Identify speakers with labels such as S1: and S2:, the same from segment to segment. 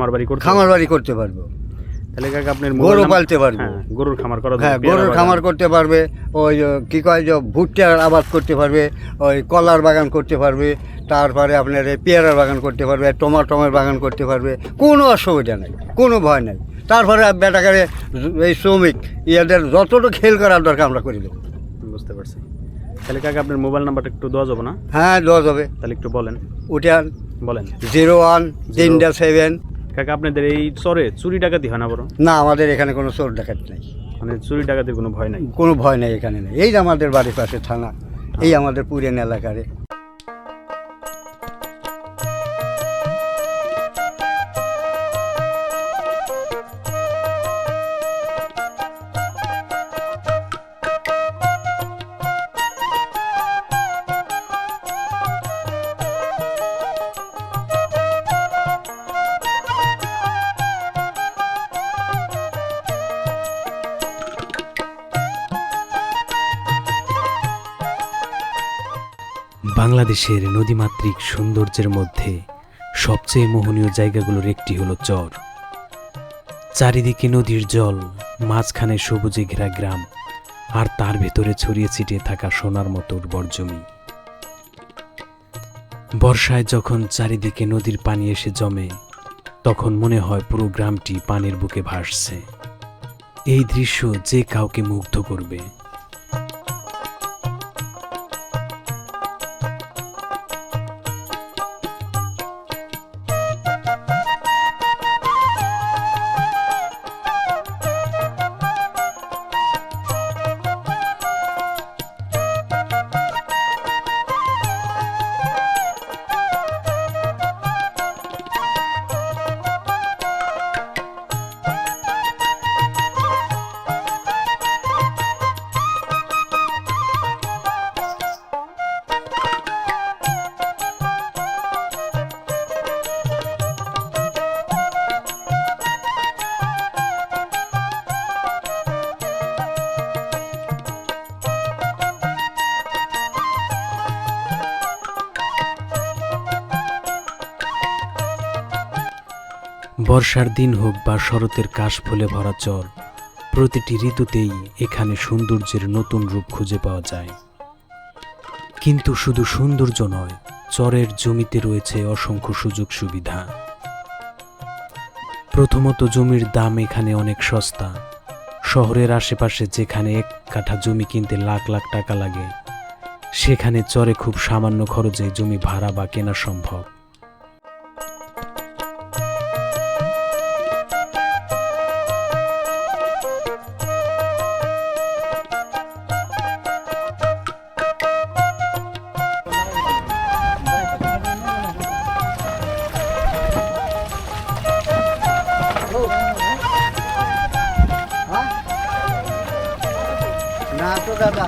S1: খামার বাড়ি করতে
S2: খামার বাড়ি করতে পারব।
S1: তাহলে কাকা আপনার
S2: গরু পালতে পারব।
S1: হ্যাঁ, গরুর খামার করা
S2: হ্যাঁ গরুর খামার করতে পারবে। ওই কি কয় যে ভুট্টার আবাদ করতে পারবে। ওই কলার বাগান করতে পারবে। তারপরে আপনার এই পেয়ারার বাগান করতে পারবে টমাটমের বাগান করতে পারবে। কোনো অসুবিধা নেই কোনো ভয় নেই। তারপরে বেটাকারে এই শ্রমিক ইয়াদের যতটুকু খেল করার দরকার আমরা করে দেবো।
S1: বুঝতে পারছি। তাহলে কাকা আপনার মোবাইল নাম্বারটা একটু দেওয়া যাবে না?
S2: হ্যাঁ দেওয়া যাবে।
S1: তাহলে একটু বলেন।
S2: উঠান।
S1: বলেন।
S2: জিরো ওয়ান তিনটা সেভেন
S1: কাকা আপনাদের এই চরে চুরি ডাকাতি হয় না বড়
S2: না আমাদের এখানে কোনো চোর ডাকাতি নাই।
S1: মানে চুরি ডাকাতির কোনো ভয় নাই?
S2: কোনো ভয় নেই এখানে নেই। এই যে আমাদের বাড়ির পাশে থানা এই আমাদের পুরেন এলাকারে
S3: বাংলাদেশের নদীমাতৃক সৌন্দর্যের মধ্যে সবচেয়ে মোহনীয় জায়গাগুলোর একটি হলো চর। চারিদিকে নদীর জল, মাঝখানে সবুজে ঘেরা গ্রাম আর তার ভেতরে ছড়িয়ে ছিটিয়ে থাকা সোনার মতো উর্বর জমি। বর্ষায় যখন চারিদিকে নদীর পানি এসে জমে, তখন মনে হয় পুরো গ্রামটি পানির বুকে ভাসছে। এই দৃশ্য যে কাউকে মুগ্ধ করবে বর্ষার দিন হোক বা শরতের কাশ ফুলে ভরা চর, প্রতিটি ঋতুতেই এখানে সৌন্দর্যের নতুন রূপ খুঁজে পাওয়া যায়। কিন্তু শুধু সৌন্দর্য নয়, চরের জমিতে রয়েছে অসংখ্য সুযোগ সুবিধা। প্রথমত জমির দাম এখানে অনেক সস্তা। শহরের আশেপাশে যেখানে এক কাঠা জমি কিনতে লাখ লাখ টাকা লাগে, সেখানে চরে খুব সামান্য খরচে জমি ভাড়া বা কেনা সম্ভব।
S2: না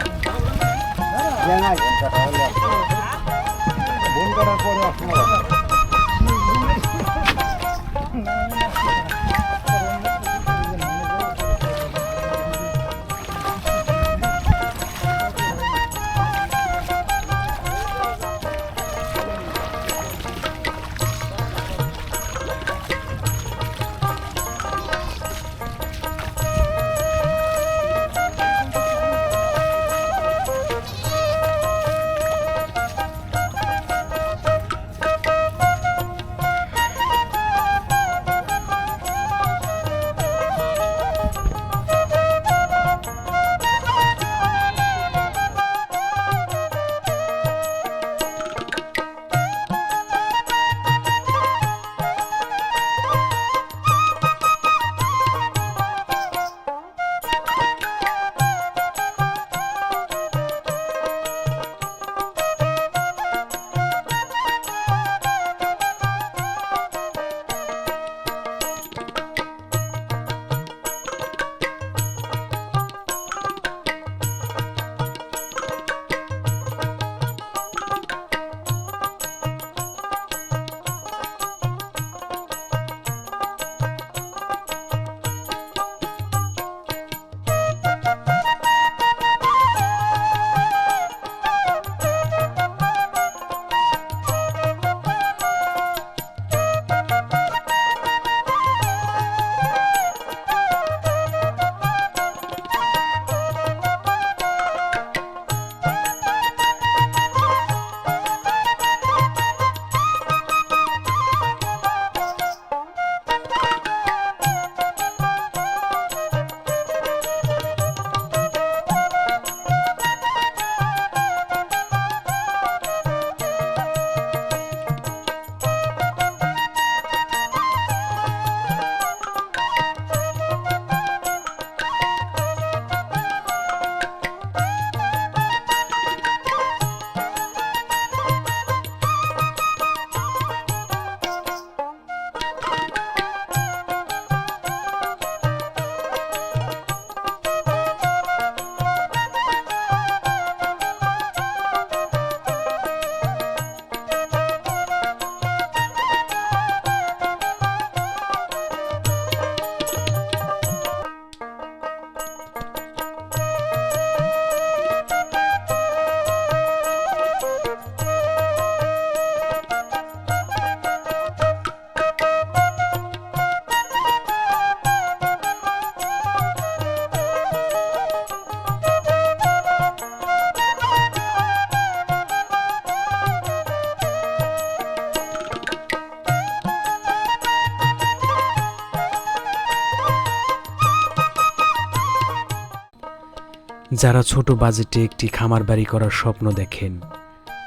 S3: যারা ছোট বাজেটে একটি খামার বাড়ি করার স্বপ্ন দেখেন,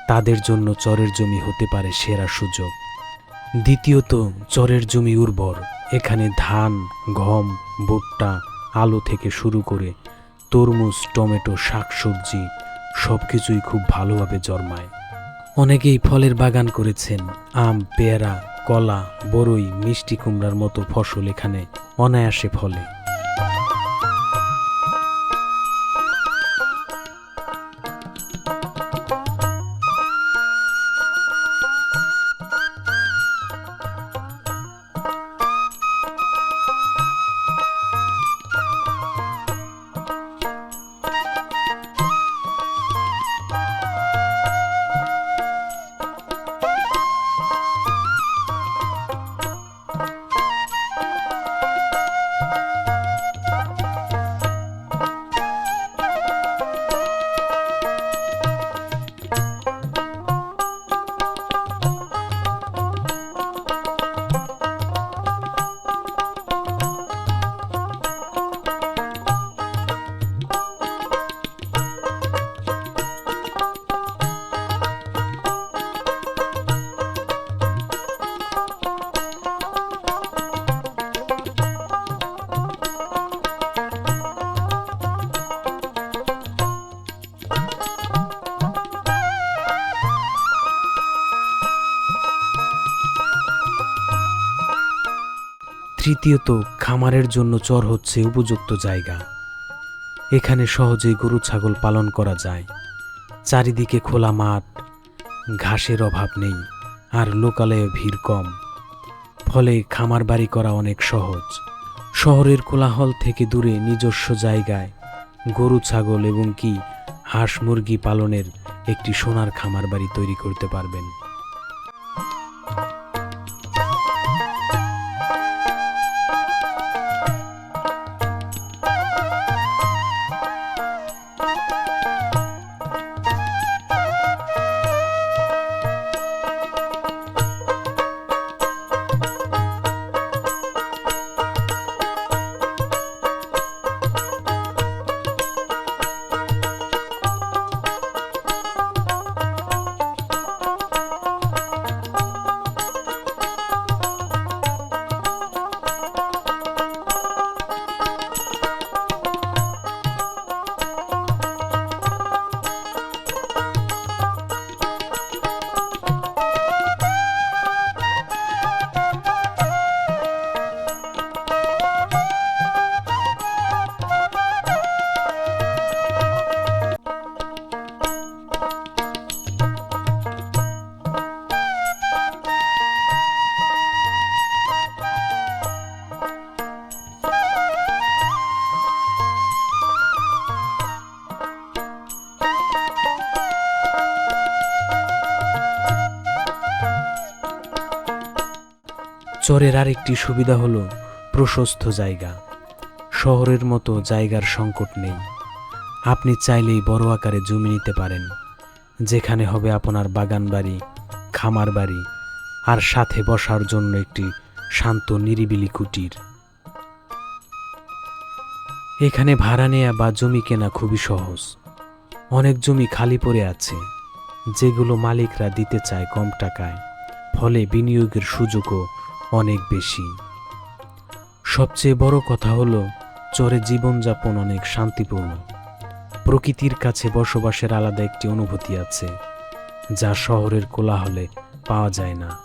S3: তাদের জন্য চরের জমি হতে পারে সেরা সুযোগ। দ্বিতীয়ত, চরের জমি উর্বর। এখানে ধান, গম, ভুট্টা, আলু থেকে শুরু করে তরমুজ, টমেটো, শাকসবজি সব কিছুই খুব ভালোভাবে জন্মায়। অনেকেই ফলের বাগান করেছেন, আম, পেয়ারা, কলা, বরই, মিষ্টি কুমড়ার মতো ফসল এখানে অনায়াসে ফলে। তৃতীয়ত খামারের জন্য চর হচ্ছে উপযুক্ত জায়গা। এখানে সহজেই গরু ছাগল পালন করা যায়। চারিদিকে খোলা মাঠ, ঘাসের অভাব নেই, আর লোকালয়ে ভিড় কম। ফলে খামার বাড়ি করা অনেক সহজ। শহরের কোলাহল থেকে দূরে নিজস্ব জায়গায় গরু, ছাগল এবং কি হাঁস মুরগি পালনের একটি সোনার খামার বাড়ি তৈরি করতে পারবেন। চরের আরেকটি সুবিধা হলো প্রশস্ত জায়গা। শহরের মতো জায়গার সংকট নেই। আপনি চাইলেই বড় আকারে জমি নিতে পারেন, যেখানে হবে আপনার বাগান বাড়ি, খামার বাড়ি, আর সাথে বসার জন্য একটি শান্ত নিরিবিলি কুটির। এখানে ভাড়া নেয়া বা জমি কেনা খুবই সহজ। অনেক জমি খালি পড়ে আছে, যেগুলো মালিকরা দিতে চায় কম টাকায়, ফলে বিনিয়োগের সুযোগও অনেক বেশি। সবচেয়ে বড় কথা হলো, চরে জীবনযাপন অনেক শান্তিপূর্ণ। প্রকৃতির কাছে বসবাসের আলাদা একটি অনুভূতি আছে, যা শহরের কোলাহলে পাওয়া যায় না।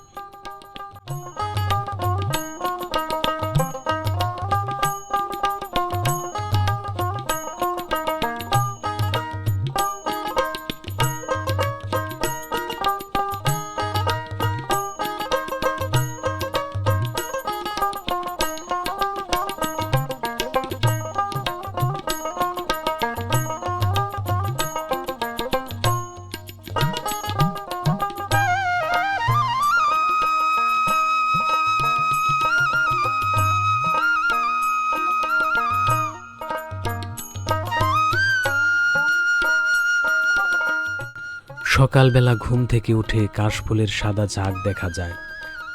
S3: সকালবেলা ঘুম থেকে উঠে কাশফুলের সাদা ঝাঁক দেখা যায়,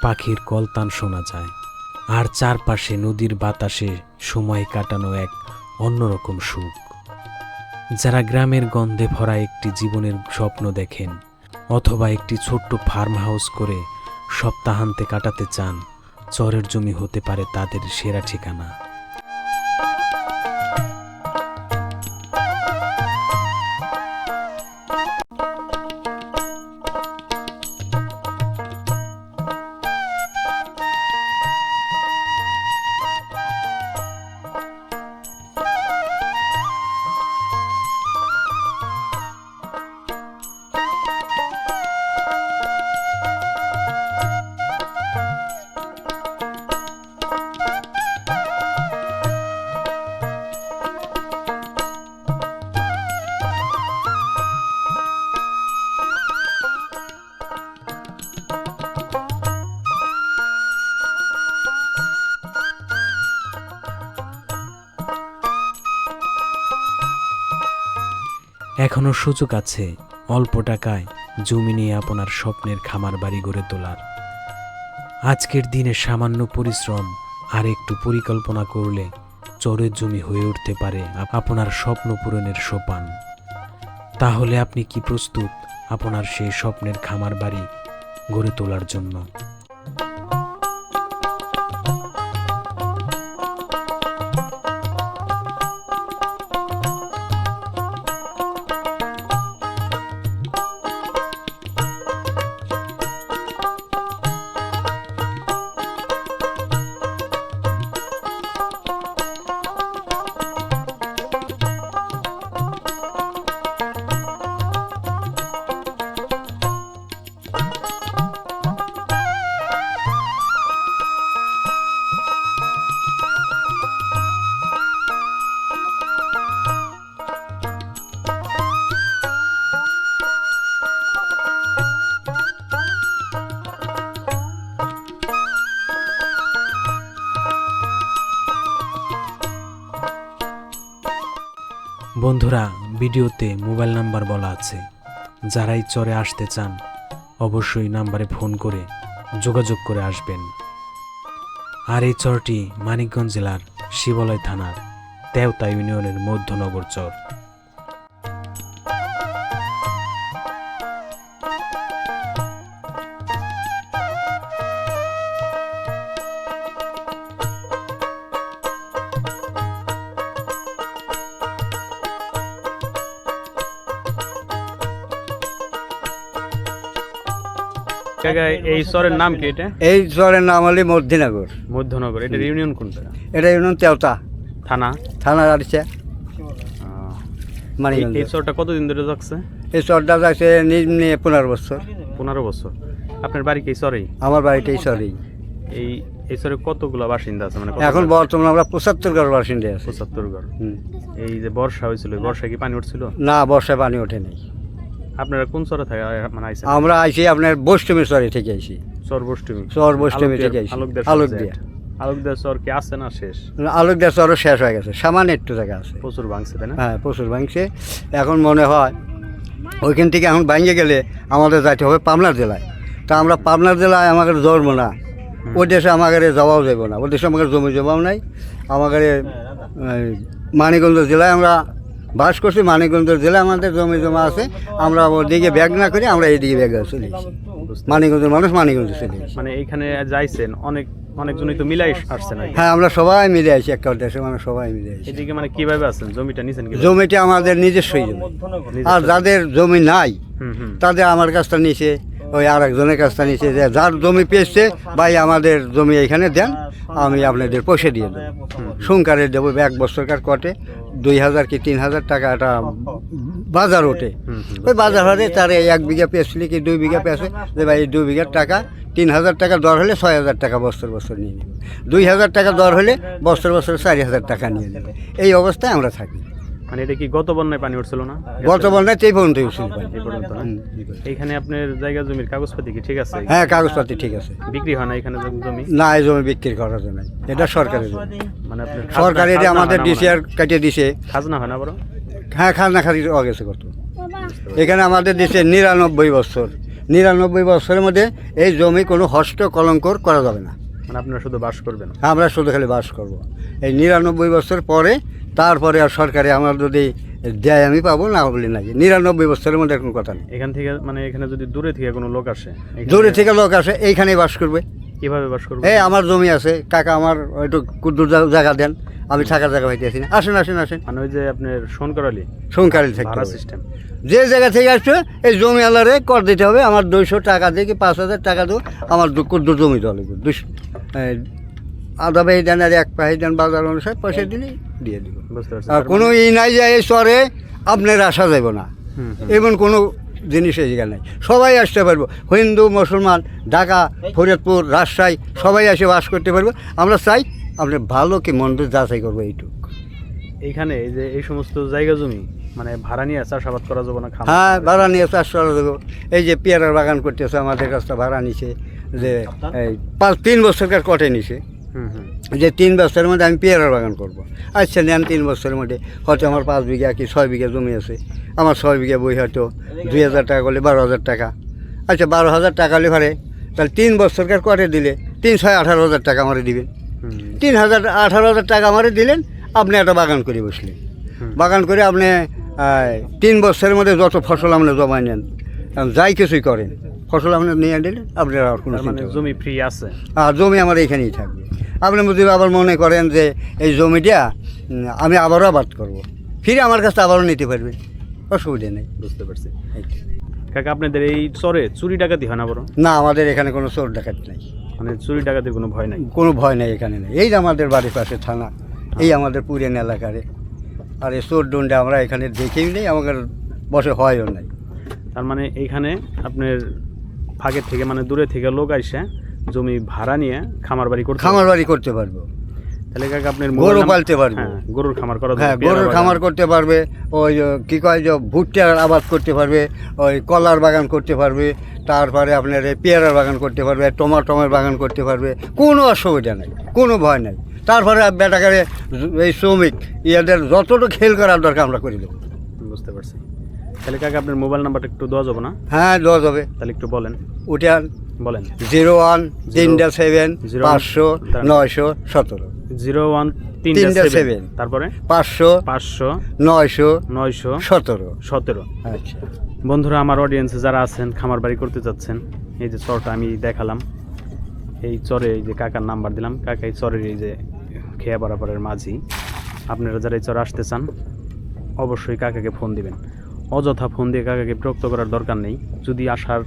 S3: পাখির কলতান শোনা যায়, আর চারপাশে নদীর বাতাসে সময় কাটানো এক অন্যরকম সুখ। যারা গ্রামের গন্ধে ভরা একটি জীবনের স্বপ্ন দেখেন, অথবা একটি ছোট্ট ফার্ম হাউস করে সপ্তাহান্তে কাটাতে চান, চরের জমি হতে পারে তাদের সেরা ঠিকানা। এখনও সুযোগ আছে অল্প টাকায় জমি নিয়ে আপনার স্বপ্নের খামার বাড়ি গড়ে তোলার। আজকের দিনে সামান্য পরিশ্রম আর একটু পরিকল্পনা করলে চরের জমি হয়ে উঠতে পারে আপনার স্বপ্ন পূরণের সোপান। তাহলে আপনি কি প্রস্তুত আপনার সেই স্বপ্নের খামার বাড়ি গড়ে তোলার জন্য? বন্ধুরা, ভিডিওতে মোবাইল নাম্বার বলা আছে। যারাই চরে আসতে চান, অবশ্যই নাম্বারে ফোন করে যোগাযোগ করে আসবেন। আর এই চরটি মানিকগঞ্জ জেলার শিবালয় থানার তেওতা ইউনিয়নের মধ্যনগর চর।
S1: কাকা এই চরের নাম কি এটা?
S2: এই চরের নাম হলে মধ্যিনগর।
S1: মধ্যনগর এটা ইউনিয়ন কোনটা?
S2: এটা ইউনিয়ন তেওতা।
S1: থানা?
S2: থানা আসছে
S1: আহ, এই- চরটা কতদিন ধরে যাচ্ছে?
S2: এই চরটা যাচ্ছে নিম্নে পনেরো বছর।
S1: পনেরো বছর। আপনার বাড়ি কি চরেই?
S2: আমার বাড়িতে এই চরেই।
S1: এই এই চরে কতগুলো বাসিন্দা আছে? মানে
S2: এখন বর্তমানে আমরা পঁচাত্তর ঘর বাসিন্দা আছি।
S1: পঁচাত্তর ঘর। এই যে বর্ষা হয়েছিল বর্ষায় কি পানি উঠছিল?
S2: না বর্ষায় পানি ওঠে নাই
S1: আপনারা কোন চরে থাকে মানে আইসেন
S2: আমরা আইছি আপনার বৈষ্ণবী চরে থেকে আইছি।
S1: চর বষ্টমী
S2: চর বৈষ্ণবী থেকে আইছি। আলোক দিয়া।
S1: আলোকদের চর কি আছে না শেষ?
S2: আলোক দিয়া চরও শেষ হয়ে গেছে। সামান্য একটু জায়গা আছে।
S1: প্রচুর ভাঙছে তাই না?
S2: হ্যাঁ প্রচুর ভাঙছে। এখন মনে হয় ওইখান থেকে এখন ভাঙে গেলে আমাদের যাইতে হবে পাবনার জেলায়। তা আমরা পাবনার জেলায় আমাদের জন্ম না। ওই দেশে আমাদের যাওয়াও যাব না। ওই দেশে আমাদের জমি জমাও নাই। আমাদের মানিকগঞ্জ জেলায় আমরা বাস করছি মানিকগঞ্জ জেলা আমাদের জমি জমা আছে। আমরা ওদিকে ব্যাগ না করি আমরা এইদিকে ব্যাগ চলে এসেছি। মানিকগঞ্জের মানুষ মানিকগঞ্জ চলে
S1: মানে এইখানে যাইছেন অনেক অনেকজনই তো মিলাই আসছে না
S2: হ্যাঁ আমরা সবাই মিলে আছি একটা দেশে মানে সবাই মিলে আছি
S1: এদিকে মানে কীভাবে আছেন? জমিটা নিছেন
S2: জমিটা আমাদের নিজস্বই জমি। আর যাদের জমি নাই
S1: হুম হুম।
S2: তাদের আমার কাছটা নিচে ওই আর একজনের কাছটা নিচে যে যার জমি পেয়েছে ভাই আমাদের জমি এখানে দেন আমি আপনাদের পয়সা দিয়ে দেবো। সংকারে দেবো এক বছরকার কটে দুই হাজার কি তিন হাজার টাকা একটা বাজার ওঠে। ওই বাজার হলে তার এই এক বিঘা পেয়েছিলি কি দুই বিঘা পেয়েছে যে ভাই এই দুই বিঘার টাকা তিন হাজার টাকা দর হলে ছয় হাজার টাকা বছর বছর নিয়ে নেবে। দুই হাজার টাকা দর হলে বছর বছর চারি হাজার টাকা নিয়ে নেবে। এই অবস্থায় আমরা থাকি।
S1: মানে এটা কি গত বন্যায় পানি উঠছিল না?
S2: বর্তমানে এই পর্যন্ত উচিত
S1: এই পর্যন্ত না? এইখানে আপনার জায়গা জমির কাগজপাতি কি ঠিক আছে?
S2: হ্যাঁ কাগজপাতি ঠিক আছে।
S1: বিক্রি হয় না এখানে জমি?
S2: না এই জমি বিক্রি করা যায় না এটা সরকারের জমি।
S1: মানে আপনার
S2: সরকার এটা আমাদের ডিসি আর কেটে দিছে।
S1: খাজনা হয় না বড়
S2: হ্যাঁ খাজনা হওয়া গেছে কত। এখানে আমাদের দিছে নিরানব্বই বছর। নিরানব্বই বছরের মধ্যে এই জমি কোনো হস্ত কলঙ্কর করা যাবে না।
S1: মানে আপনারা শুধু বাস করবেন?
S2: আমরা শুধু খালি বাস করব। এই নিরানব্বই বছর পরে তারপরে আর সরকারে আমরা যদি দেয় আমি পাবো না বলি নাই। নিরানব্বই বছরের মধ্যে কোনো কথা নেই।
S1: এখান থেকে মানে এখানে যদি দূরে থেকে কোনো লোক আসে
S2: দূরে থেকে লোক আসে এইখানেই বাস করবে।
S1: কীভাবে বাস করবে?
S2: এই আমার জমি আছে কাকা আমার একটু কুদ্দুর জায়গা দেন আমি থাকার জায়গা পাইতে আসি না। আসেন আসেন আসেন।
S1: মানে ওই যে আপনার সোন করালি
S2: সংকারি থাকতে
S1: ভাড়া সিস্টেম
S2: যে জায়গা থেকে আসছে এই জমি আলারে কর দিতে হবে। আমার দুইশো টাকা দিয়ে কি পাঁচ হাজার টাকা দেবো আমার দু জমি দেওয়া লাগবে? দুশো আধা পাহি দেন আর এক পাহি দেন বাজার অনুসারে পয়সা দিলে দিয়ে দিব। আর কোনো ই নাই যে এই চরে আপনার আসা যাব না। এমন কোনো জিনিস এই জায়গায় নাই। সবাই আসতে পারব। হিন্দু মুসলমান ঢাকা ফরিদপুর রাজশাহী সবাই এসে বাস করতে পারব। আমরা চাই আপনি ভালো কি মন্দ যাচাই করব এইটুকু।
S1: এইখানে এই যে এই সমস্ত জায়গা জমি মানে ভাড়া নিয়ে চাষাবাদ করা যাবে না
S2: হ্যাঁ ভাড়া নিয়ে চাষ করা দেবো এই যে পেয়ারার বাগান করতেছে আমাদের কাছটা ভাড়া নিছে যে এই পাঁচ তিন বছরকার কটে নিছে। যে তিন বছরের মধ্যে আমি পেয়ারার বাগান করব। আচ্ছা নেন তিন বছরের মধ্যে। হয়তো আমার পাঁচ বিঘা কি ছয় বিঘা জমি আছে। আমার ছয় বিঘা বই হয়তো দুই হাজার টাকা করলে বারো হাজার টাকা। আচ্ছা বারো হাজার টাকা হলে পারে। তাহলে তিন বছরকার কটে দিলে তিন ছয় আঠারো হাজার টাকা আমারে দিবেন। তিন হাজার আঠারো হাজার টাকা আমারে দিলেন আপনি একটা বাগান করে বসলেন। বাগান করে আপনি তিন বছরের মধ্যে যত ফসল আপনি জমা নেন যাই কিছুই করেন ফসল আপনি নিয়ে দিলেন আপনার আর কোনো
S1: মানে। জমি ফ্রি আছে।
S2: আর জমি আমার এইখানেই থাকবে। আপনি যদি আবার মনে করেন যে এই জমিটা আমি আবারও আবাদ করব। ফিরে আমার কাছে আবারও নিতে পারবে অসুবিধা নেই।
S1: বুঝতে পারছি। কাকা আপনাদের এই চরে চুরি ডাকাতি হয় না বড়
S2: না আমাদের এখানে কোনো চোর ডাকাত নাই।
S1: মানে চুরি ডাকাতির কোনো ভয় নাই?
S2: কোনো ভয় নেই এখানে। নেই এই যে আমাদের বাড়ির পাশে থানা এই আমাদের পুরেন এলাকারে আর এই চোর ডন্ডে আমরা এখানে দেখেই নেই আমাদের বসে হয়ও নাই।
S1: তার মানে এইখানে আপনার ফাঁকের থেকে মানে দূরে থেকে লোক আসে জমি ভাড়া নিয়ে খামার বাড়ি করতে
S2: খামার বাড়ি করতে পারব।
S1: তাহলে কাকা আপনার
S2: গরু পালতে পারবে।
S1: হ্যাঁ গরুর খামার করা
S2: হ্যাঁ গরুর খামার করতে পারবে ওই কী কয় যে ভুট্টার আবাদ করতে পারবে ওই কলার বাগান করতে পারবে তারপরে আপনার এই পেয়ারার বাগান করতে পারবে টমা টমাটমের বাগান করতে পারবে কোনো অসুবিধা নেই কোনো ভয় নেই। তারপরে বেটাকারে এই শ্রমিক ইয়াদের যতটুকু খেল করার দরকার আমরা করে দেবো।
S1: বুঝতে পারছি। তাহলে কাকা আপনার মোবাইল নাম্বারটা একটু দেওয়া যাবে না?
S2: হ্যাঁ দেওয়া যাবে।
S1: তাহলে একটু বলেন।
S2: উঠান
S1: বলেন।
S2: জিরো ওয়ান তিনটা সেভেন পাঁচশো নয়শো সতেরো।
S1: জিরো ওয়ান
S2: তিনটা
S1: তিনটা
S2: seven।
S1: সেভেন। তারপরে?
S2: পাঁচশো
S1: পাঁচশো
S2: নয়শো
S1: নয়শো
S2: সতেরো।
S1: সতেরো।
S2: আচ্ছা।
S1: বন্ধুরা আমার অডিয়েন্সে যারা আছেন খামার বাড়ি করতে চাচ্ছেন এই যে চরটা আমি দেখালাম। এই চরে এই যে কাকার নাম্বার দিলাম। কাকা এই চরের এই যে খেয়া বরাবরের মাঝি? আপনারা যারা এই চরে আসতে চান অবশ্যই কাকাকে ফোন দিবেন। অযথা ফোন দিয়ে কাকাকে বিরক্ত করার দরকার নেই। যদি আসার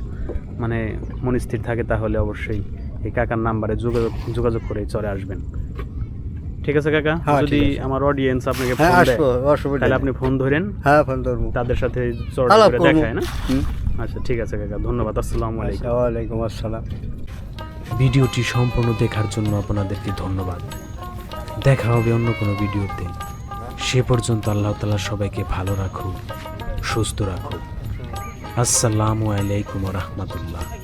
S1: মানে মনস্থির থাকে তাহলে অবশ্যই এই কাকার নাম্বারে যোগাযোগ যোগাযোগ করে এই চরে আসবেন। ঠিক আছে কাকা?
S2: হ্যাঁ,
S1: যদি আমার অডিয়েন্স আপনাকে
S2: হ্যাঁ
S1: ফোন দেয়
S2: আসব
S1: তাহলে আপনি ফোন ধরেন।
S2: হ্যাঁ ফোন ধরবো।
S1: তাদের সাথে
S2: আলাপ
S1: করে দেখায় না? আচ্ছা ঠিক আছে কাকা ধন্যবাদ। আসসালামু আলাইকুম।
S2: আচ্ছা, ওয়ালাইকুম আসসালাম।
S3: ভিডিওটি সম্পূর্ণ দেখার জন্য আপনাদেরকে ধন্যবাদ। দেখা হবে অন্য কোনো ভিডিওতে। সে পর্যন্ত আল্লাহ তালা সবাইকে ভালো রাখুক, সুস্থ রাখুক। আসসালামু আলাইকুম রহমতুল্লাহ।